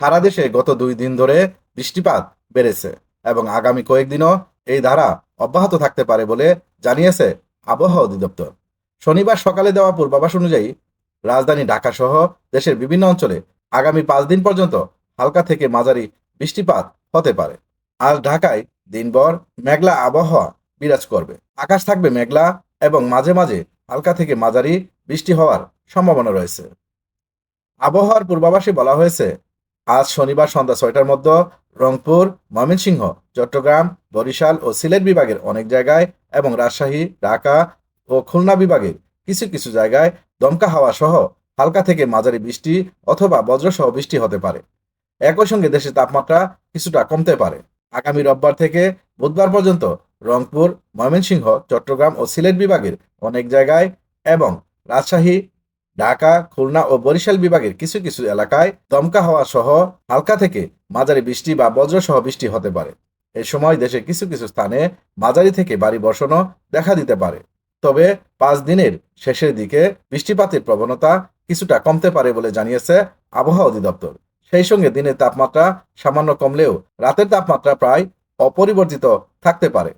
সারা দেশে গত দুই দিন ধরে বৃষ্টিপাত বেড়েছে এবং আগামী কয়েকদিনও এই ধারা অব্যাহত থাকতে পারে বলে জানিয়েছে আবহাওয়া অধিদপ্তর। শনিবার সকালে দেওয়া পূর্বাভাস অনুযায়ী রাজধানী ঢাকা সহ দেশের বিভিন্ন অঞ্চলে আগামী পাঁচ দিন পর্যন্ত হালকা থেকে মাঝারি বৃষ্টিপাত হতে পারে। আজ ঢাকায় দিনভর মেঘলা আবহাওয়া বিরাজ করবে। আকাশ থাকবে মেঘলা এবং মাঝে মাঝে হালকা থেকে মাঝারি বৃষ্টি হওয়ার সম্ভাবনা রয়েছে। আবহাওয়ার পূর্বাভাসে বলা হয়েছে আজ শনিবার সন্ধ্যা ছয়টার মধ্যে রংপুর, ময়মনসিংহ, চট্টগ্রাম, বরিশাল ও সিলেট বিভাগের অনেক জায়গায় এবং রাজশাহী, ঢাকা ও খুলনা বিভাগের কিছু কিছু জায়গায় দমকা হাওয়া সহ হালকা থেকে মাঝারি বৃষ্টি অথবা বজ্রসহ বৃষ্টি হতে পারে। একই সঙ্গে দেশের তাপমাত্রা কিছুটা কমতে পারে। আগামী রোববার থেকে বুধবার পর্যন্ত রংপুর, ময়মনসিংহ, চট্টগ্রাম ও সিলেট বিভাগের অনেক জায়গায় এবং রাজশাহী ঢাকা, খুলনা ও বরিশাল বিভাগের কিছু কিছু এলাকায় দমকা হওয়া সহ হালকা থেকে মাঝারি বৃষ্টি বা বজ্রসহ বৃষ্টি হতে পারে। এ সময় দেশের কিছু কিছু স্থানে মাঝারি থেকে ভারী বর্ষণও দেখা দিতে পারে। তবে পাঁচ দিনের শেষের দিকে বৃষ্টিপাতের প্রবণতা কিছুটা কমতে পারে বলে জানিয়েছে আবহাওয়া অধিদপ্তর। সেই সঙ্গে দিনের তাপমাত্রা সামান্য কমলেও রাতের তাপমাত্রা প্রায় অপরিবর্তিত থাকতে পারে।